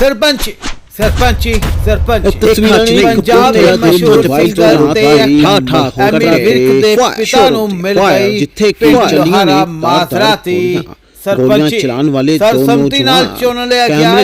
ਸਰਪੰਚ ਸਰਪੰਚੀ ਸਰਪੰਚ ਤਸਵੀਰਾਂ ਨੇ ਪੰਜਾਬ ਦੇ ਮਸ਼ਹੂਰ ਸਿੰਗਰ ਤੋਂ ਤੇ ਰਾਤਾਂ ਐਮੀ ਠਾ ਠਾ ਕਰ ਵਿਰਕ ਦੇ ਪਿਤਾ ਨੂੰ ਮਿਲ ਗਈ ਜਿੱਥੇ ਕਿ ਚੱਲੀਆਂ ਨੇ ਮਾਸਰਾਤੀ। ਸਰਪੰਚੀ ਚਲਾਉਣ ਵਾਲੇ ਦੋ ਸਰਸੰਮਤੀ ਨਾਲ ਚੁਣ ਲਿਆ ਗਿਆ ਹੈ।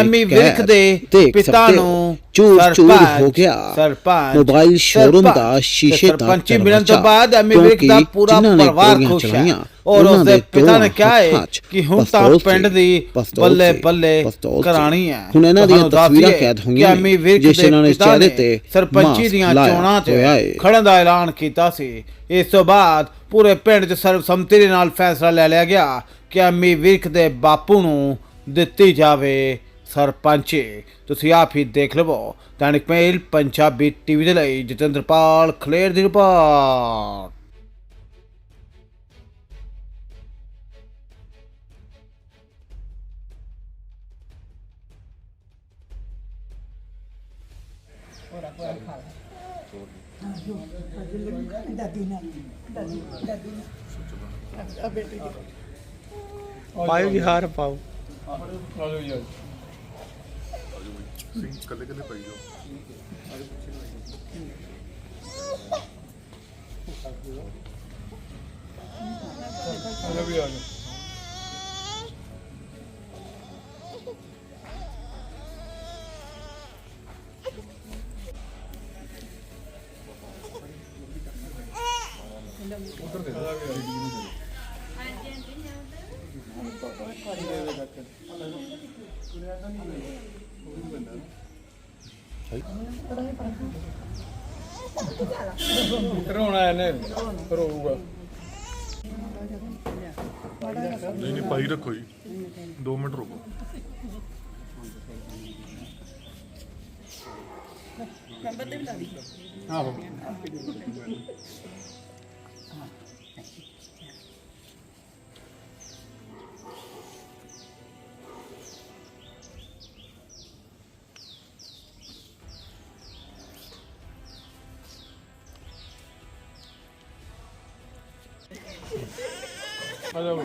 ਐਮੀ ਵਿਰਕ ਦੇ ਪਿਤਾ ਨੂੰ ਚੂਰ ਚੂਰ ਹੋ ਗਿਆ। ਸਰਪੰਚ ਮੋਬਾਈਲ ਸ਼ੋਰੂਮ ਦਾ ਸ਼ੀਸ਼ੇ ਦਾ ਸਰਪੰਚੀ ਮਿਲਣ ਤੋਂ ਬਾਅਦ ਦਾ ਕਿਉਂਕਿ ਪੂਰਾ ਪਰਿਵਾਰ ਖੁਸ਼ ਹੈ। ਔਰ ਦੇ ਪਿਤਾ ਨੇ ਕਿਹਾ ਹੈ ਕਿ ਹੁਣ ਤਾਂ ਪਿੰਡ ਦੀ ਬੱਲੇ ਬੱਲੇ। ਕਰਾਣੀ ਹੈ। ਹੁਣ ਇਹਨਾਂ ਦੀਆਂ ਤਸਵੀਰਾਂ ਕੈਦ ਹੋਈਆਂ ਕਿ ਐਮੀ ਵਿਰਕ ਜਿਸ ਦੇ ਪਿਤਾ ਨੇ ਤੇ ਸਰਪੰਚੀ ਦੀਆਂ ਚੋਣਾਂ 'ਚ। ਖੜਨ ਦਾ ਐਲਾਨ ਕੀਤਾ ਸੀ। ਇਸ ਤੋਂ ਬਾਅਦ ਪੂਰੇ ਪਿੰਡ 'ਚ ਸਰਬਸੰਮਤੀ ਦੇ ਨਾਲ ਫੈਸਲਾ ਲੈ ਲਿਆ ਗਿਆ ਕਿ ਐਮੀ ਵਿਰਕ ਦੇ ਬਾਪੂ ਨੂੰ ਦਿੱਤੀ ਜਾਵੇ ਸਰਪੰਚੀ ਤੁਸੀਂ ਆਪ ਹੀ ਦੇਖ ਲਵੋ ਦੈਨਿਕ ਮੇਲ ਪੰਜਾਬੀ ਟੀਵੀ ਦੇ ਲਈ ਜਤਿੰਦਰਪਾਲ ਖਲੇਰ ਦੀ ਰਿਪੋਰਟ। ਪਾਇਓ ਜੀ ਹਾਰ ਪਾਓ। Sí, calle que ਕਰਾਉਣਾ ਇਹਨੇ ਕਰੂਗਾ ਨਹੀਂ ਨਹੀਂ ਪਾਈ ਰੱਖੋ ਜੀ। 2 ਮਿੰਟ ਰੁਕੋ। ਆਹੋ। ਆ ਜਾਓ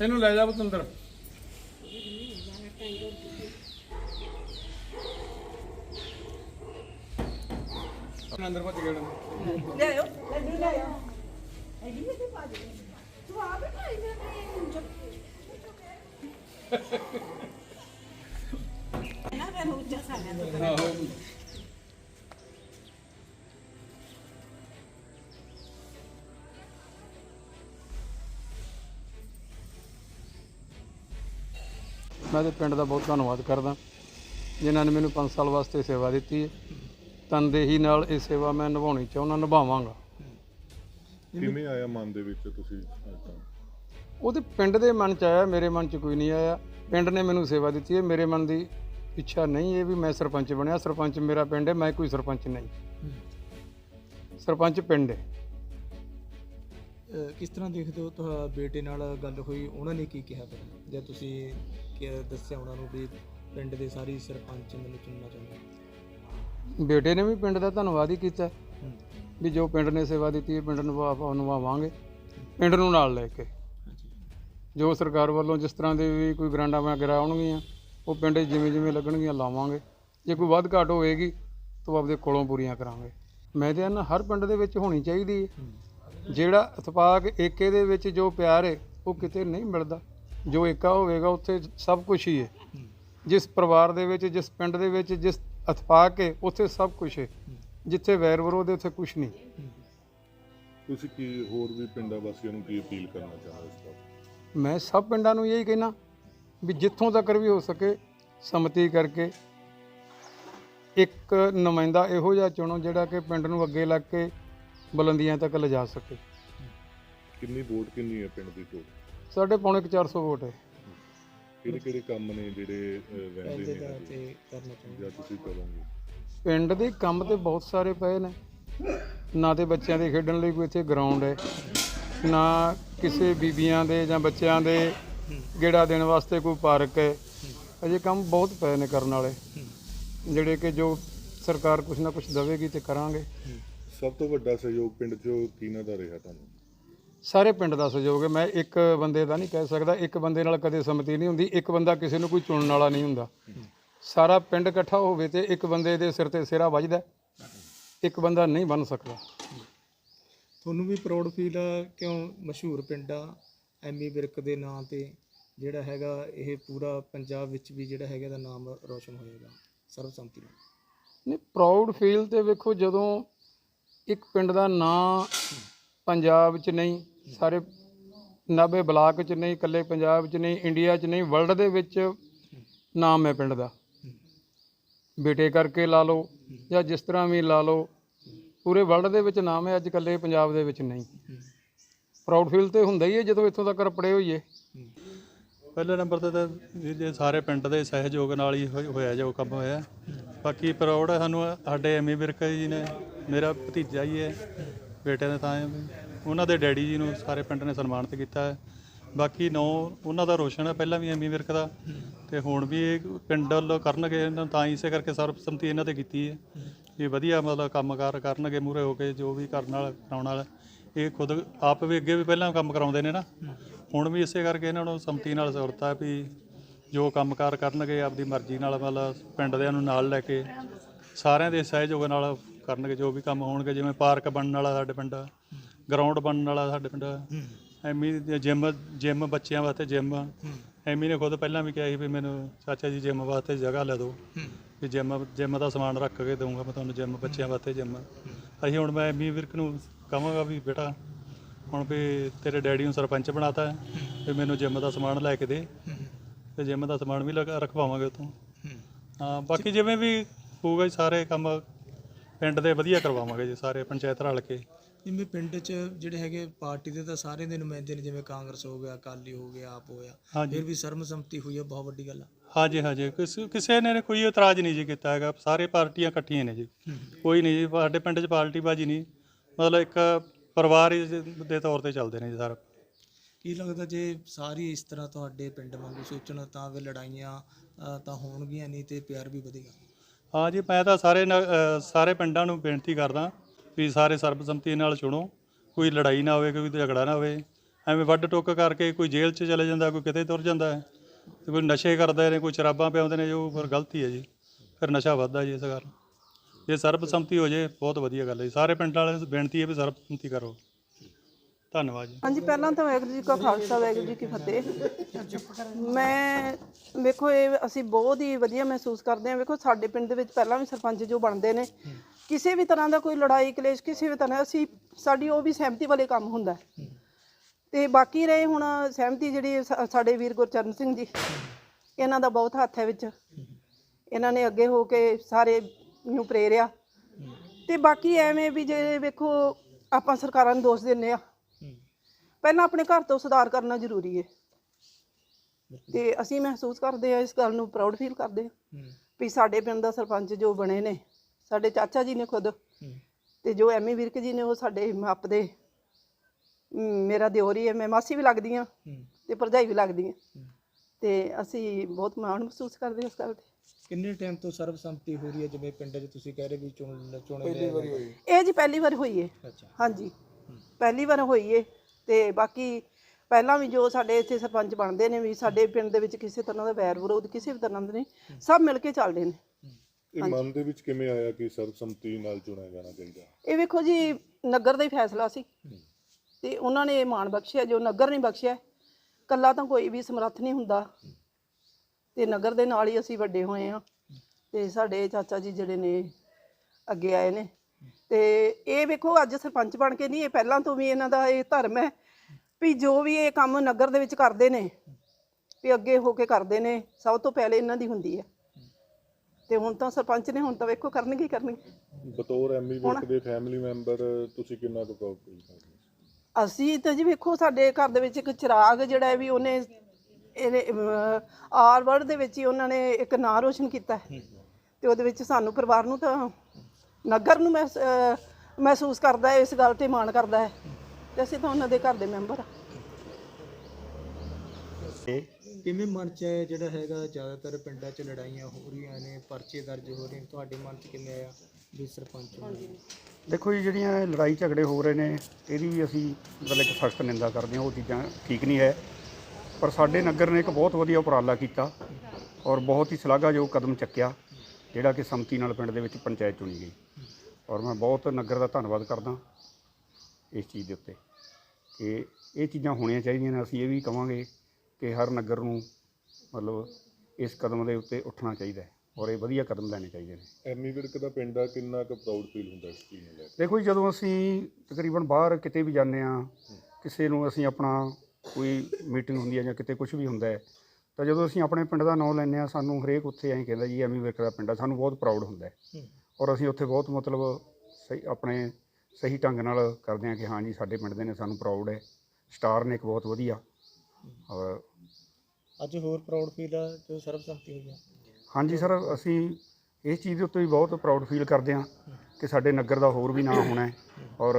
ਇਹਨੂੰ ਲੈ ਜਾ ਬਤੰਦਰ ਅੰਦਰ ਭੱਜ ਗਿਆ ਨਾ। ਲਿਆਓ ਲੱਡੂ ਲਿਆਓ ਐਡੀ ਮੇਰੀ ਬਾਜੀ ਤੂੰ ਆ ਬੇਟਾ ਨਾ ਫਿਰ ਉੱਚਾ ਸਾਰਿਆਂ ਦਾ ਆਹੋ ਮੈਂ ਤੇ ਪਿੰਡ ਦਾ ਬਹੁਤ ਧੰਨਵਾਦ ਕਰਦਾ ਜਿਨ੍ਹਾਂ ਨੇ ਮੈਨੂੰ 5 ਸਾਲ ਵਾਸਤੇ ਸੇਵਾ ਦਿੱਤੀ ਹੈ। ਤਨਦੇਹੀ ਨਾਲ ਇਹ ਸੇਵਾ ਮੈਂ ਨਿਭਾਉਣੀ ਚਾਹੁੰਦਾ, ਨਿਭਾਵਾਂਗਾ। ਕਿਵੇਂ ਆਇਆ ਮਨ ਦੇ ਵਿੱਚ ਤੁਸੀਂ ਅੱਜ ਤਾਂ ਉਹਦੇ ਪਿੰਡ ਦੇ ਮਨ ਚ ਆਇਆ ਮੇਰੇ ਮਨ ਚ ਕੋਈ ਨਹੀਂ ਆਇਆ। ਪਿੰਡ ਨੇ ਮੈਨੂੰ ਸੇਵਾ ਦਿੱਤੀ ਹੈ ਮੇਰੇ ਮਨ ਦੀ ਇੱਛਾ ਨਹੀਂ ਹੈ ਵੀ ਮੈਂ ਸਰਪੰਚ ਬਣਿਆ। ਸਰਪੰਚ ਮੇਰਾ ਪਿੰਡ ਹੈ ਮੈਂ ਕੋਈ ਸਰਪੰਚ ਨਹੀਂ। ਸਰਪੰਚ ਪਿੰਡ ਹੈ। ਕਿਸ ਤਰ੍ਹਾਂ ਦੇਖਦੇ ਹੋ ਤੁਹਾਡਾ ਬੇਟੇ ਨਾਲ ਗੱਲ ਹੋਈ? ਉਹਨਾਂ ਨੇ ਕੀ ਕਿਹਾ ਫਿਰ? ਜਦ ਤੁਸੀਂ ਕਿ- ਦੱਸਿਆ ਉਹਨਾਂ ਨੂੰ ਵੀ ਪਿੰਡ ਦੇ ਸਾਰੀ ਸਰਪੰਚ ਮੈਨੂੰ ਚੁਣਨਾ ਚਾਹੁੰਦਾ ਬੇਟੇ ਨੇ ਵੀ ਪਿੰਡ ਦਾ ਧੰਨਵਾਦ ਹੀ ਕੀਤਾ। ਵੀ ਜੋ ਪਿੰਡ ਨੇ ਸੇਵਾ ਦਿੱਤੀ ਹੈ ਪਿੰਡ ਨੂੰ ਆਪਾਂ ਨਿਭਾਵਾਂਗੇ ਪਿੰਡ ਨੂੰ ਨਾਲ ਲੈ ਕੇ। ਜੋ ਸਰਕਾਰ ਵੱਲੋਂ ਜਿਸ ਤਰ੍ਹਾਂ ਦੇ ਵੀ ਕੋਈ ਗਰਾਂਡਾਂ ਵਗੈਰਾ ਆਉਣਗੀਆਂ, ਉਹ ਪਿੰਡ ਜਿਵੇਂ ਜਿਵੇਂ ਲੱਗਣਗੀਆਂ ਲਾਵਾਂਗੇ। ਜੇ ਕੋਈ ਵੱਧ ਘਾਟ ਹੋਵੇਗੀ ਤਾਂ ਆਪਦੇ ਕੋਲੋਂ ਪੂਰੀਆਂ ਕਰਾਂਗੇ। ਮੈਂ ਤੇ ਨਾ ਹਰ ਪਿੰਡ ਦੇ ਵਿੱਚ ਹੋਣੀ ਚਾਹੀਦੀ ਹੈ ਜਿਹੜਾ ਇਤਫਾਕ ਏਕੇ ਦੇ ਵਿੱਚ ਜੋ ਪਿਆਰ ਹੈ ਉਹ ਕਿਤੇ ਨਹੀਂ ਮਿਲਦਾ। ਜੋ ਏਕਾ ਹੋਵੇਗਾ, ਉੱਥੇ ਸਭ ਕੁਝ ਹੀ ਹੈ ਜਿਸ ਪਰਿਵਾਰ ਦੇ ਵਿੱਚ, ਜਿਸ ਪਿੰਡ ਦੇ ਵਿੱਚ, ਜਿਸ ਇਤਫਾਕ ਹੈ ਉੱਥੇ ਸਭ ਕੁਝ ਹੈ ਜਿੱਥੇ ਵੈਰ ਵਿਰੋਧ ਹੈ ਉੱਥੇ ਕੁਝ ਨਹੀਂ। ਤੁਸੀਂ ਕੀ ਹੋਰ ਵੀ ਪਿੰਡਾਂ ਵਾਸੀਆਂ ਨੂੰ ਕੀ ਅਪੀਲ ਕਰਨਾ ਚਾਹੁੰਦੇ ਇਸ ਮੈਂ ਸਭ ਪਿੰਡਾਂ ਨੂੰ ਇਹੀ ਕਹਿਣਾ ਵੀ ਜਿੱਥੋਂ ਤੱਕ ਵੀ ਹੋ ਸਕੇ ਸੰਮਤੀ ਕਰਕੇ ਇੱਕ ਨੁਮਾਇੰਦਾ ਇਹੋ ਜਿਹਾ ਚੁਣੋ ਜਿਹੜਾ ਕਿ ਪਿੰਡ ਨੂੰ ਅੱਗੇ ਲੱਗ ਕੇ ਬੁਲੰਦੀਆਂ ਤੱਕ ਲਿਜਾ ਸਕੇ। ਕਿੰਨੀ ਵੋਟ ਕਿੰਨੀ ਹੈ ਪਿੰਡ ਦੀ ਤੋਂ ਸਾਡੇ ਪੌਣੇ ਕੁ 400 ਵੋਟ ਹੈ। ਕਿਹੜੇ ਕਿਹੜੇ ਕੰਮ ਨੇ ਜਿਹੜੇ ਇਹਦੇ ਨੇ ਦਾ ਹਜੇ? ਤੇ ਕਰਨਾ ਚਾਹੁੰਦਾ। ਜਾਂ ਤੁਸੀਂ ਕਰੋਗੇ? ਪਿੰਡ ਦੇ ਕੰਮ ਤੇ ਬਹੁਤ ਸਾਰੇ ਪਏ ਨੇ। ਨਾ ਤੇ ਬੱਚਿਆਂ ਦੇ ਖੇਡਣ ਲਈ ਕੋਈ ਇੱਥੇ ਗਰਾਊਂਡ ਹੈ। ਨਾ ਕਿਸੇ ਬੀਬੀਆਂ ਦੇ ਜਾਂ ਬੱਚਿਆਂ ਦੇ ਗੇੜਾ ਦੇਣ ਵਾਸਤੇ ਕੋਈ ਪਾਰਕ ਹੈ। ਅਜੇ ਕੰਮ ਬਹੁਤ ਪਏ ਨੇ ਕਰਨ ਵਾਲੇ। ਜਿਹੜੇ ਕਿ ਜੋ ਸਰਕਾਰ ਕੁਝ ਨਾ ਕੁਝ ਦੇਵੇਗੀ ਤੇ ਕਰਾਂਗੇ। ਸਭ ਤੋਂ ਵੱਡਾ ਸਹਿਯੋਗ ਪਿੰਡ 'ਚੋਂ ਕਿਹਨਾਂ ਦਾ ਰਿਹਾ ਤੁਹਾਨੂੰ? ਸਾਰੇ ਪਿੰਡ ਦਾ ਸਹਿਯੋਗ ਹੈ। ਮੈਂ ਇੱਕ ਬੰਦੇ ਦਾ ਨਹੀਂ ਕਹਿ ਸਕਦਾ। ਇੱਕ ਬੰਦੇ ਨਾਲ ਕਦੇ ਸੰਮਤੀ ਨਹੀਂ ਹੁੰਦੀ। ਇੱਕ ਬੰਦਾ ਕਿਸੇ ਨੂੰ ਕੋਈ ਚੁਣਨ ਵਾਲਾ ਨਹੀਂ ਹੁੰਦਾ। ਸਾਰਾ ਪਿੰਡ ਇਕੱਠਾ ਹੋਵੇ ਤੇ ਇੱਕ ਬੰਦੇ ਦੇ ਸਿਰ ਤੇ ਸਿਰਾ ਵੱਜਦਾ। ਇੱਕ ਬੰਦਾ ਨਹੀਂ ਬਣ ਸਕਦਾ। ਤੁਹਾਨੂੰ ਵੀ ਪ੍ਰਾਊਡ ਫੀਲ ਆ? ਕਿਉਂ ਮਸ਼ਹੂਰ ਪਿੰਡ ਆ? ਐਮੀ ਵਿਰਕ ਦੇ ਨਾਂ ਤੇ ਜਿਹੜਾ ਹੈਗਾ ਇਹ ਪੂਰਾ ਪੰਜਾਬ ਵਿੱਚ ਵੀ ਜਿਹੜਾ ਹੈਗਾ ਦਾ ਨਾਮ ਰੋਸ਼ਨ ਹੋਏਗਾ। ਸਰਬਸੰਮਤੀ ਨਾਲ। ਨਹੀਂ ਪ੍ਰਾਊਡ ਫੀਲ ਤੇ ਵੇਖੋ ਜਦੋਂ ਇੱਕ ਪਿੰਡ ਦਾ ਨਾਂ ਪੰਜਾਬ 'ਚ ਨਹੀਂ ਸਾਰੇ ਨਾਭੇ ਬਲਾਕ 'ਚ ਨਹੀਂ ਇਕੱਲੇ ਪੰਜਾਬ 'ਚ ਨਹੀਂ ਇੰਡੀਆ 'ਚ ਨਹੀਂ ਵਰਲਡ ਦੇ ਵਿੱਚ ਨਾਮ ਹੈ ਪਿੰਡ ਦਾ। ਬੇਟੇ ਕਰਕੇ ਲਾ ਲਓ ਜਾਂ ਜਿਸ ਤਰ੍ਹਾਂ ਵੀ ਲਾ ਲਓ ਪੂਰੇ ਵਰਲਡ ਦੇ ਵਿੱਚ ਨਾਮ ਹੈ ਅੱਜ ਇਕੱਲੇ ਪੰਜਾਬ ਦੇ ਵਿੱਚ ਨਹੀਂ। ਪ੍ਰਾਊਡ ਫੀਲ ਤੇ ਹੁੰਦਾ ਹੀ ਹੈ ਜਦੋਂ ਇੱਥੋਂ ਤੱਕ ਰਪੜੇ ਹੋਈਏ ਪਹਿਲੇ ਨੰਬਰ ਤੇ ਤਾਂ ਜੀ ਜੇ ਸਾਰੇ ਪਿੰਡ ਦੇ ਸਹਿਯੋਗ ਨਾਲ ਹੀ ਹੋਈ- ਹੋਇਆ ਜੋ ਕੰਮ ਹੋਇਆ। ਬਾਕੀ ਪ੍ਰਾਊਡ ਹੈ ਸਾਨੂੰ ਸਾਡੇ ਐਮੀ ਵਿਰਕ ਜੀ ਨੇ ਮੇਰਾ ਭਤੀਜਾ ਹੀ ਹੈ ਬੇਟੇ ਦੇ ਤਾਂ ਹੈ ਵੀ। ਉਹਨਾਂ ਦੇ ਡੈਡੀ ਜੀ ਨੂੰ ਸਾਰੇ ਪਿੰਡ ਨੇ ਸਨਮਾਨਿਤ ਕੀਤਾ ਹੈ। ਬਾਕੀ ਨੌ ਉਹਨਾਂ ਦਾ ਰੋਸ਼ਨ ਹੈ ਪਹਿਲਾਂ ਵੀ ਐਮੀ ਵਿਰਕ ਦਾ। ਤੇ ਹੁਣ ਵੀ ਇਹ ਪਿੰਡ ਵੱਲੋਂ ਕਰਨਗੇ ਇਹਨਾਂ ਤਾਂ ਹੀ ਇਸੇ ਕਰਕੇ ਸਰਬਸੰਮਤੀ ਇਹਨਾਂ ਤੇ ਕੀਤੀ ਹੈ। ਇਹ ਵਧੀਆ ਮਤਲਬ ਕੰਮਕਾਰ ਕਰਨਗੇ ਮੂਰੇ ਹੋ ਕੇ, ਜੋ ਵੀ ਕਰਨ ਵਾਲਾ, ਕਰਾਉਣ ਵਾਲਾ। ਇਹ ਖੁਦ ਆਪ ਵੀ ਅੱਗੇ ਵੀ ਪਹਿਲਾਂ ਕੰਮ ਕਰਾਉਂਦੇ ਨੇ ਨਾ। ਹੁਣ ਵੀ ਇਸੇ ਕਰਕੇ ਇਹਨਾਂ ਨੂੰ ਸੰਮਤੀ ਨਾਲ ਜ਼ਰੂਰਤ ਹੈ ਵੀ ਜੋ ਕੰਮਕਾਰ ਕਰਨਗੇ, ਆਪਦੀ ਮਰਜ਼ੀ ਨਾਲ ਮਤਲਬ ਪਿੰਡ ਦਿਆਂ ਨੂੰ ਨਾਲ ਲੈ ਕੇ, ਸਾਰਿਆਂ ਦੇ ਸਹਿਯੋਗ ਨਾਲ ਕਰਨਗੇ, ਜੋ ਵੀ ਕੰਮ ਹੋਣਗੇ, ਜਿਵੇਂ ਪਾਰਕ ਬਣਨ ਵਾਲਾ ਸਾਡੇ ਪਿੰਡ, ਗਰਾਊਂਡ ਬਣਨ ਵਾਲਾ ਸਾਡੇ ਪਿੰਡ। ਐਮੀ ਜਿਮ ਜਿਮ ਬੱਚਿਆਂ ਵਾਸਤੇ ਜਿਮ। ਐਮੀ ਨੇ ਖੁਦ ਪਹਿਲਾਂ ਵੀ ਕਿਹਾ ਸੀ ਵੀ ਮੈਨੂੰ ਚਾਚਾ ਜੀ ਜਿਮ ਵਾਸਤੇ ਜਗ੍ਹਾ ਲੈ ਦਿਓ। ਵੀ ਜਿਮ ਜਿਮ ਦਾ ਸਮਾਨ ਰੱਖ ਕੇ ਦਊਂਗਾ ਮੈਂ ਤੁਹਾਨੂੰ ਜਿਮ ਬੱਚਿਆਂ ਵਾਸਤੇ ਜਿਮ। ਅਸੀਂ ਹੁਣ ਮੈਂ ਐਮੀ ਵਿਰਕ ਨੂੰ ਕਹਾਂਗਾ ਵੀ ਬੇਟਾ ਹੁਣ ਵੀ ਤੇਰੇ ਡੈਡੀ ਨੂੰ ਸਰਪੰਚ ਬਣਾਤਾ ਹੈ ਵੀ ਮੈਨੂੰ ਜਿਮ ਦਾ ਸਮਾਨ ਲੈ ਕੇ ਦੇ। ਤੇ ਜਿਮ ਦਾ ਸਮਾਨ ਵੀ ਰਖਵਾਵਾਂਗੇ ਉਤੋਂ ਹਾਂ ਬਾਕੀ ਜਿਵੇਂ ਵੀ ਹੋਊਗਾ ਜੀ ਸਾਰੇ ਕੰਮ ਪਿੰਡ ਦੇ ਵਧੀਆ ਕਰਵਾਵਾਂਗੇ ਜੀ ਸਾਰੇ ਪੰਚਾਇਤ ਰਲ ਕੇ। ਜਿਵੇਂ ਪਿੰਡ 'ਚ ਜਿਹੜੇ ਹੈਗੇ ਪਾਰਟੀ ਦੇ ਤਾਂ ਸਾਰੇ ਦੇ ਨੁਮਾਇੰਦੇ ਨੇ ਜਿਵੇਂ ਕਾਂਗਰਸ ਹੋ ਗਿਆ ਅਕਾਲੀ ਹੋ ਗਿਆ ਆਪ ਹੋਇਆ ਹਾਂਜੀ। ਫਿਰ ਵੀ ਸਰਬਸੰਮਤੀ ਹੋਈ ਹੈ ਬਹੁਤ ਵੱਡੀ ਗੱਲ ਆ। ਹਾਂਜੀ ਹਾਂਜੀ। ਕਿਸ ਕਿਸੇ ਨੇ ਕੋਈ ਇਤਰਾਜ਼ ਨਹੀਂ ਜੀ ਕੀਤਾ ਹੈਗਾ। ਸਾਰੇ ਪਾਰਟੀਆਂ ਇਕੱਠੀਆਂ ਨੇ ਜੀ। ਕੋਈ ਨਹੀਂ ਜੀ। ਸਾਡੇ ਪਿੰਡ 'ਚ ਪਾਰਟੀ ਬਾਜੀ ਨਹੀਂ। ਮਤਲਬ ਇੱਕ ਪਰਿਵਾਰ ਹੀ ਦੇ ਤੌਰ ਤੇ ਚੱਲਦੇ ਨੇ ਜੀ ਸਾਰਾ। ਕੀ ਲੱਗਦਾ ਜੇ ਸਾਰੀ ਇਸ ਤਰ੍ਹਾਂ ਤੁਹਾਡੇ ਪਿੰਡ ਵਾਂਗੂ ਸੋਚਣ ਤਾਂ ਵੀ ਲੜਾਈਆਂ ਅ, ਤਾਂ ਹੋਣਗੀਆਂ ਨਹੀਂ ਤੇ ਪਿਆਰ ਵੀ ਵਧੇਗਾ। ਹਾਂ ਜੀ ਮੈਂ ਤਾਂ ਸਾਰੇ ਨ- ਅ, ਸਾਰੇ ਪਿੰਡਾਂ ਨੂੰ ਬੇਨਤੀ ਕਰਦਾ ਵੀ ਸਾਰੇ ਸਰਬਸੰਮਤੀ ਨਾਲ ਚੁਣੋ। ਕੋਈ ਲੜਾਈ ਨਾ ਹੋਵੇ ਕੋਈ ਝਗੜਾ ਨਾ ਹੋਵੇ। ਐਵੇਂ ਵੱਡ ਟੁੱਕ ਕਰਕੇ ਕੋਈ ਜੇਲ੍ਹ 'ਚ ਚਲੇ ਜਾਂਦਾ ਕੋਈ ਕਿਤੇ ਤੁਰ ਜਾਂਦਾ ਹੈ। ਤੇ ਕੋਈ ਨਸ਼ੇ ਕਰਦੇ ਨੇ, ਕੋਈ ਸ਼ਰਾਬਾਂ ਪਿਆਉਂਦੇ ਨੇ, ਜੋ ਫਿਰ ਗਲਤੀ ਹੈ ਜੀ। ਫਿਰ ਨਸ਼ਾ ਵੱਧਦਾ ਜੀ ਇਸ ਕਾਰਨ। ਜੇ ਸਰਬਸੰਮਤੀ ਹੋ ਜੇ, ਬਹੁਤ ਵਧੀਆ ਗੱਲ ਹੈ ਜੀ। ਸਾਰੇ ਪਿੰਡਾਂ ਵਾਲਿਆਂ ਨੂੰ ਬੇਨਤੀ ਹੈ ਵੀ ਸਰਬਸੰਮਤੀ ਕਰੋ। ਧੰਨਵਾਦ ਜੀ। ਹਾਂਜੀ, ਪਹਿਲਾਂ ਤਾਂ ਵਾਹਿਗੁਰੂ ਜੀ ਕਾ ਖਾਲਸਾ, ਵਾਹਿਗੁਰੂ ਜੀ ਕੀ ਫਤਿਹ। ਮੈਂ, ਵੇਖੋ, ਇਹ ਅਸੀਂ ਬਹੁਤ ਹੀ ਵਧੀਆ ਮਹਿਸੂਸ ਕਰਦੇ ਹਾਂ। ਵੇਖੋ, ਸਾਡੇ ਪਿੰਡ ਦੇ ਵਿੱਚ ਪਹਿਲਾਂ ਵੀ ਸਰਪੰਚ ਜੋ ਬਣਦੇ ਨੇ, ਕਿਸੇ ਵੀ ਤਰ੍ਹਾਂ ਦਾ ਕੋਈ ਲੜਾਈ, ਕਲੇਸ਼, ਕਿਸੇ ਵੀ ਤਰ੍ਹਾਂ ਅਸੀਂ, ਸਾਡੀ ਉਹ ਵੀ ਸਹਿਮਤੀ ਵਾਲੇ ਕੰਮ ਹੁੰਦਾ ਤੇ ਬਾਕੀ ਰਹੇ ਹੁਣ ਸਹਿਮਤੀ ਜਿਹੜੀ ਸਾ- ਸਾਡੇ ਵੀਰ ਗੁਰਚਰਨ ਸਿੰਘ ਜੀ। ਇਹਨਾਂ ਦਾ ਬਹੁਤ ਹੱਥ ਹੈ ਵਿੱਚ। ਇਹਨਾਂ ਨੇ ਅੱਗੇ ਹੋ ਕੇ ਸਾਰੇ ਨੂੰ ਪ੍ਰੇਰਿਆ। ਤੇ ਬਾਕੀ ਐਵੇਂ ਵੀ ਜੇ ਵੇਖੋ ਆਪਾਂ ਸਰਕਾਰਾਂ ਨੂੰ ਦੋਸ਼ ਦਿੰਨੇ ਆ। ਪਹਿਲਾਂ ਆਪਣੇ ਘਰ ਤੋਂ ਸੁਧਾਰ ਕਰਨਾ ਜ਼ਰੂਰੀ ਹੈ ਤੇ ਅਸੀਂ ਮਹਿਸੂਸ ਕਰਦੇ ਆ ਇਸ ਗੱਲ ਨੂੰ ਪ੍ਰਾਊਡ ਫੀਲ ਕਰਦੇ ਆ ਵੀ ਸਾਡੇ ਪਿੰਡ ਦਾ ਸਰਪੰਚ ਜੋ ਬਣੇ ਨੇ ਸਾਡੇ ਚਾਚਾ ਜੀ ਨੇ ਖੁਦ ਤੇ ਜੋ ਐਮੀ ਵਿਰਕ ਜੀ ਨੇ ਉਹ ਸਾਡੇ ਮਾਪ ਦੇ ਮੇਰਾ ਦਿਓਰ ਹੀ ਹੈ ਮੈਂ ਮਾਸੀ ਵੀ ਲੱਗਦੀ ਆ ਤੇ ਭਰਜਾਈ ਵੀ ਲੱਗਦੀ ਆ ਤੇ ਅਸੀਂ ਬਹੁਤ ਮਾਣ ਮਹਿਸੂਸ ਕਰਦੇ ਹਾਂ ਇਸ ਗੱਲ ਤੇ। ਕਿੰਨੇ ਟਾਈਮ ਤੋਂ ਸਰਬਸੰਮਤੀ ਹੋ ਰਹੀ ਹੈ ਜਿਵੇਂ ਪਿੰਡ 'ਚ ਤੁਸੀਂ ਕਹਿ ਰਹੇ ਵੀ ਚੁਣ ਚੁਣੇ ਪਹਿਲੀ ਵਾਰੀ ਹੋਈ। ਇਹ ਜੀ ਪਹਿਲੀ ਵਾਰ ਹੋਈ ਹੈ ਅੱਛਾ। ਹਾਂਜੀ। ਪਹਿਲੀ ਵਾਰ ਹੋਈ ਏ ਤੇ ਬਾਕੀ ਪਹਿਲਾਂ ਵੀ ਜੋ ਸਾਡੇ ਇੱਥੇ ਸਰਪੰਚ ਬਣਦੇ ਨੇ ਵੀ ਸਾਡੇ ਪਿੰਡ ਦੇ ਵਿੱਚ ਕਿਸੇ ਤਰ੍ਹਾਂ ਦਾ ਵੈਰ ਵਿਰੋਧ ਕਿਸੇ ਵੀ ਤਰ੍ਹਾਂ ਦਾ ਨਹੀਂ ਸਭ ਮਿਲ ਕੇ ਚੱਲਦੇ ਨੇ। ਇਹ ਮਨ ਦੇ ਵਿੱਚ ਕਿਵੇਂ ਆਇਆ ਕਿ ਸਰਬਸੰਮਤੀ ਨਾਲ ਚੁਣਿਆ ਜਾਣਾ ਚਾਹੀਦਾ? ਇਹ ਵੇਖੋ ਜੀ ਨਗਰ ਦਾ ਹੀ ਫੈਸਲਾ ਸੀ। ਤੇ ਉਹਨਾਂ ਨੇ ਇਹ ਮਾਣ ਬਖਸ਼ਿਆ ਜੋ ਨਗਰ ਨੇ ਬਖਸ਼ਿਆ ਕੱਲਾ ਤਾਂ ਕੋਈ ਵੀ ਸਮਰੱਥ ਨਹੀਂ ਹੁੰਦਾ। ਤੇ ਨਗਰ ਦੇ ਨਾਲ ਹੀ ਅਸੀਂ ਵੱਡੇ ਹੋਏ ਆ ਤੇ ਸਾਡੇ ਚਾਚਾ ਜੀ ਜਿਹੜੇ ਨੇ ਅੱਗੇ ਆਏ ਨੇ। ਤੇ ਇਹ ਵੇਖੋ ਅੱਜ ਸਰਪੰਚ ਬਣ ਕੇ ਨਹੀਂ ਇਹ ਪਹਿਲਾਂ ਤੋਂ ਵੀ ਇਹਨਾਂ ਦਾ ਇਹ ਧਰਮ ਹੈ ਵੀ ਜੋ ਵੀ ਇਹ ਕੰਮ ਨਗਰ ਦੇ ਵਿੱਚ ਕਰਦੇ ਨੇ ਵੀ ਅੱਗੇ ਹੋ ਕੇ ਕਰਦੇ ਨੇ ਸਭ ਤੋਂ ਪਹਿਲੇ ਇਹਨਾਂ ਦੀ ਹੁੰਦੀ ਹੈ। ਤੇ ਹੁਣ ਤਾਂ ਸਰਪੰਚ ਨੇ ਹੁਣ ਤਾਂ ਵੇਖੋ ਕਰਨਗੇ ਹੀ ਕਰਨਗੇ। ਬਤੌਰ ਐਮੀ ਵਿਰਕ ਦੇ ਫੈਮਿਲੀ ਮੈਂਬਰ ਤੁਸੀਂ ਕਿੰਨਾ ਕੁ ਪ੍ਰਾਊਡ ਫੀਲ ਕਰਦੇ? ਅਸੀਂ ਤਾਂ ਜੀ ਵੇਖੋ ਸਾਡੇ ਘਰ ਦੇ ਵਿੱਚ ਇੱਕ ਚਿਰਾਗ ਜਿਹੜਾ ਹੈ ਵੀ ਉਹਨੇ ਇਹਦੇ ਆਰ ਵਰਡ ਦੇ ਵਿੱਚ ਹੀ ਉਹਨਾਂ ਨੇ ਇੱਕ ਨਾਂ ਰੋਸ਼ਨ ਕੀਤਾ ਹੈ। ਤੇ ਉਹਦੇ ਵਿੱਚ ਸਾਨੂੰ ਪਰਿਵਾਰ ਨੂੰ ਤਾਂ ਨਗਰ ਨੂੰ ਮਹਿਸੂਸ ਕਰਦਾ ਹੈ ਇਸ ਗੱਲ ਤੇ ਮਾਣ ਕਰਦਾ ਹੈ ਤੇ ਅਸੀਂ ਤਾਂ ਉਹਨਾਂ ਦੇ ਘਰ ਦੇ ਮੈਂਬਰ ਆ ਕਿਵੇਂ ਮਨ ਚ ਹੈ ਜਿਹੜਾ ਹੈਗਾ ਜ਼ਿਆਦਾਤਰ ਪਿੰਡਾਂ 'ਚ ਲੜਾਈਆਂ ਹੋ ਰਹੀਆਂ ਨੇ ਪਰਚੇ ਦਰਜ ਹੋ ਰਹੇ ਨੇ ਤੁਹਾਡੇ ਮਨ 'ਚ ਕਿਵੇਂ ਆਇਆ ਵੀ ਸਰਪੰਚ ਹੋਣਾ? ਦੇਖੋ ਜੀ, ਜਿਹੜੀਆਂ ਲੜਾਈ ਝਗੜੇ ਹੋ ਰਹੇ ਨੇ, ਇਹਦੀ ਵੀ ਅਸੀਂ ਮਤਲਬ ਇੱਕ ਸਖਤ ਨਿੰਦਾ ਕਰਦੇ ਹਾਂ, ਉਹ ਚੀਜ਼ਾਂ ਠੀਕ ਨਹੀਂ ਹੈ। ਪਰ ਸਾਡੇ ਨਗਰ ਨੇ ਇੱਕ ਬਹੁਤ ਵਧੀਆ ਉਪਰਾਲਾ ਕੀਤਾ ਔਰ ਬਹੁਤ ਹੀ ਸ਼ਲਾਘਾਯੋਗ ਕਦਮ ਚੱਕਿਆ, ਜਿਹੜਾ ਕਿ ਸੰਮਤੀ ਨਾਲ ਪਿੰਡ ਦੇ ਵਿੱਚ ਪੰਚਾਇਤ ਚੁਣੀ ਗਈ। ਔਰ ਮੈਂ ਬਹੁਤ ਨਗਰ ਦਾ ਧੰਨਵਾਦ ਕਰਦਾ ਇਸ ਚੀਜ਼ ਦੇ ਉੱਤੇ ਕਿ ਇਹ ਚੀਜ਼ਾਂ ਹੋਣੀਆਂ ਚਾਹੀਦੀਆਂ ਨੇ। ਅਸੀਂ ਇਹ ਵੀ ਕਵਾਂਗੇ ਕਿ ਹਰ ਨਗਰ ਨੂੰ ਮਤਲਬ ਇਸ ਕਦਮ ਦੇ ਉੱਤੇ ਉੱਠਣਾ ਚਾਹੀਦਾ ਹੈ। ਔਰ ਇਹ ਵਧੀਆ ਕਦਮ ਲੈਣੇ ਚਾਹੀਦੇ ਨੇ। ਐਮੀ ਵਿਰਕ ਦਾ ਪਿੰਡ ਆ ਕਿੰਨਾ ਕੁ ਪ੍ਰਾਊਡ ਫੀਲ ਹੁੰਦਾ ਇਸ ਚੀਜ਼ ਨੂੰ ਲੈ ਕੇ? ਦੇਖੋ ਜੀ ਜਦੋਂ ਅਸੀਂ ਤਕਰੀਬਨ ਬਾਹਰ ਕਿਤੇ ਵੀ ਜਾਂਦੇ ਆ ਕਿਸੇ ਨੂੰ ਅਸੀਂ ਆਪਣਾ ਕੋਈ ਮੀਟਿੰਗ ਹੁੰਦੀ ਹੈ ਜਾਂ ਕਿਤੇ ਕੁਝ ਵੀ ਹੁੰਦਾ ਹੈ ਤਾਂ ਜਦੋਂ ਅਸੀਂ ਆਪਣੇ ਪਿੰਡ ਦਾ ਨਾਮ ਲੈਂਦੇ ਆ ਸਾਨੂੰ ਹਰੇਕ ਉੱਥੇ ਐਂ ਕਹਿੰਦਾ ਜੀ ਐਵੇਂ ਵਿਰਕ ਦਾ ਪਿੰਡ ਆ ਸਾਨੂੰ ਬਹੁਤ ਪ੍ਰਾਊਡ ਹੁੰਦਾ ਹੈ। ਔਰ ਅਸੀਂ ਉੱਥੇ ਬਹੁਤ ਮਤਲਬ ਸਹੀ ਆਪਣੇ ਸਹੀ ਢੰਗ ਨਾਲ ਕਰਦੇ ਆ ਕਿ ਹਾਂ ਜੀ ਸਾਡੇ ਪਿੰਡ ਦੇ ਨੇ ਸਾਨੂੰ ਪ੍ਰਾਊਡ ਹੈ ਸਟਾਰ ਨੇ ਇੱਕ ਬਹੁਤ ਵਧੀਆ। ਔਰ ਅੱਜ ਹੋਰ ਪ੍ਰਾਊਡ ਫੀਲ ਆ ਜੋ ਸਰਬਸੰਮਤੀ ਹੋਈ ਆ। ਹਾਂਜੀ ਸਰ ਅਸੀਂ ਇਸ ਚੀਜ਼ ਦੇ ਉੱਤੇ ਵੀ ਬਹੁਤ ਪ੍ਰਾਊਡ ਫੀਲ ਕਰਦੇ ਹਾਂ ਕਿ ਸਾਡੇ ਨਗਰ ਦਾ ਹੋਰ ਵੀ ਨਾਂ ਹੋਣਾ ਹੈ ਔਰ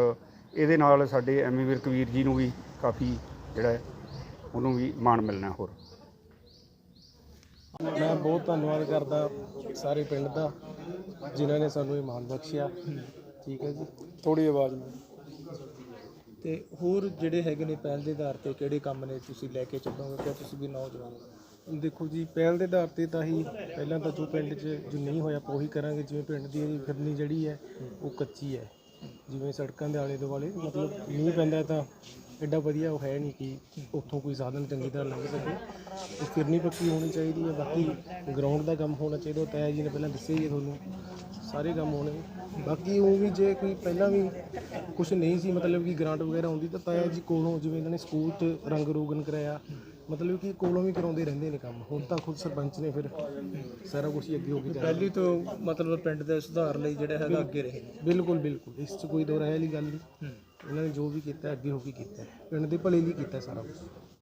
ਇਹਦੇ ਨਾਲ ਸਾਡੇ ਐਮੀ ਵਿਰਕ ਵੀਰ ਜੀ ਨੂੰ ਵੀ ਕਾਫੀ ਜਿਹੜਾ ਹੈ ਉਹਨੂੰ ਵੀ ਮਾਣ ਮਿਲਣਾ ਹੋਰ। ਮੈਂ ਬਹੁਤ ਧੰਨਵਾਦ ਕਰਦਾ ਸਾਰੇ ਪਿੰਡ ਦਾ ਜਿਨ੍ਹਾਂ ਨੇ ਸਾਨੂੰ ਇਹ ਮਾਣ ਬਖਸ਼ਿਆ। ਠੀਕ ਹੈ ਜੀ। ਥੋੜੀ ਆਵਾਜ਼ ਨਾਲ। ਤੇ ਹੋਰ ਜਿਹੜੇ ਹੈਗੇ ਨੇ ਪਹਿਲ ਦੇ ਆਧਾਰ ਤੇ ਕਿਹੜੇ ਕੰਮ ਨੇ ਤੁਸੀਂ ਲੈ ਕੇ ਚੱਲੋਗੇ ਕਿ ਤੁਸੀਂ ਵੀ ਨੌਜਵਾਨ ਹੋ? ਦੇਖੋ ਜੀ, ਪਹਿਲ ਦੇ ਆਧਾਰ ਤੇ ਤਾਂ ਹੀ ਪਹਿਲਾਂ ਤਾਂ ਜੋ ਪਿੰਡ 'ਚ ਜੋ ਨਹੀਂ ਹੋਇਆ, ਆਪਾਂ ਉਹੀ ਕਰਾਂਗੇ। ਜਿਵੇਂ ਪਿੰਡ ਦੀ ਫਿਰਨੀ ਜਿਹੜੀ ਹੈ, ਉਹ ਕੱਚੀ ਹੈ। ਜਿਵੇਂ ਸੜਕਾਂ ਦੇ ਆਲੇ ਦੁਆਲੇ, ਮਤਲਬ ਮੀਂਹ ਪੈਂਦਾ ਤਾਂ ਐਡਾ ਵਧੀਆ ਉਹ ਹੈ ਨਹੀਂ ਕਿ ਉੱਥੋਂ ਕੋਈ ਸਾਧਨ ਚੰਗੀ ਤਰ੍ਹਾਂ ਲੰਘ ਸਕੇ। ਉਹ ਫਿਰਨੀ ਪੱਕੀ ਹੋਣੀ ਚਾਹੀਦੀ ਹੈ। ਬਾਕੀ ਗਰਾਊਂਡ ਦਾ ਕੰਮ ਹੋਣਾ ਚਾਹੀਦਾ। ਉਹ ਤਾਇਆ ਜੀ ਨੇ ਪਹਿਲਾਂ ਦੱਸਿਆ ਹੀ ਹੈ ਤੁਹਾਨੂੰ। ਸਾਰੇ ਕੰਮ ਹੋਣੇ। ਬਾਕੀ ਉਹ ਵੀ ਜੇ ਕੋਈ ਪਹਿਲਾਂ ਵੀ ਕੁਝ ਨਹੀਂ ਸੀ, ਮਤਲਬ ਕਿ ਗ੍ਰਾਂਟ ਵਗੈਰਾ ਆਉਂਦੀ ਤਾਂ ਤਾਇਆ ਜੀ ਕੋਲੋਂ ਜਿਵੇਂ ਇਹਨਾਂ ਨੇ ਸਕੂਲ 'ਚ ਰੰਗ ਰੋਗਨ ਕਰਾਇਆ। ਮਤਲਬ ਕਿ ਕੋਲੋਂ ਵੀ ਕਰਾਉਂਦੇ ਰਹਿੰਦੇ ਨੇ ਕੰਮ। ਹੁਣ ਤਾਂ ਖੁਦ ਸਰਪੰਚ ਨੇ ਫਿਰ ਸਾਰਾ ਕੁਝ ਹੀ ਅੱਗੇ ਹੋ ਕੇ ਪਹਿਲੀ ਤੋਂ ਮਤਲਬ ਪਿੰਡ ਦੇ ਸੁਧਾਰ ਲਈ ਜਿਹੜੇ ਹੈਗਾ ਅੱਗੇ ਰਹੇ ਬਿਲਕੁਲ ਬਿਲਕੁਲ। ਇਸ 'ਚ ਕੋਈ ਦੋ ਰਾਏ ਵਾਲੀ ਗੱਲ ਨਹੀਂ। ਇਹਨਾਂ ਨੇ ਜੋ ਵੀ ਕੀਤਾ ਅੱਗੇ ਹੋ ਕੇ ਕੀਤਾ। ਪਿੰਡ ਦੇ ਭਲੇ ਲਈ ਕੀਤਾ ਸਾਰਾ ਕੁਝ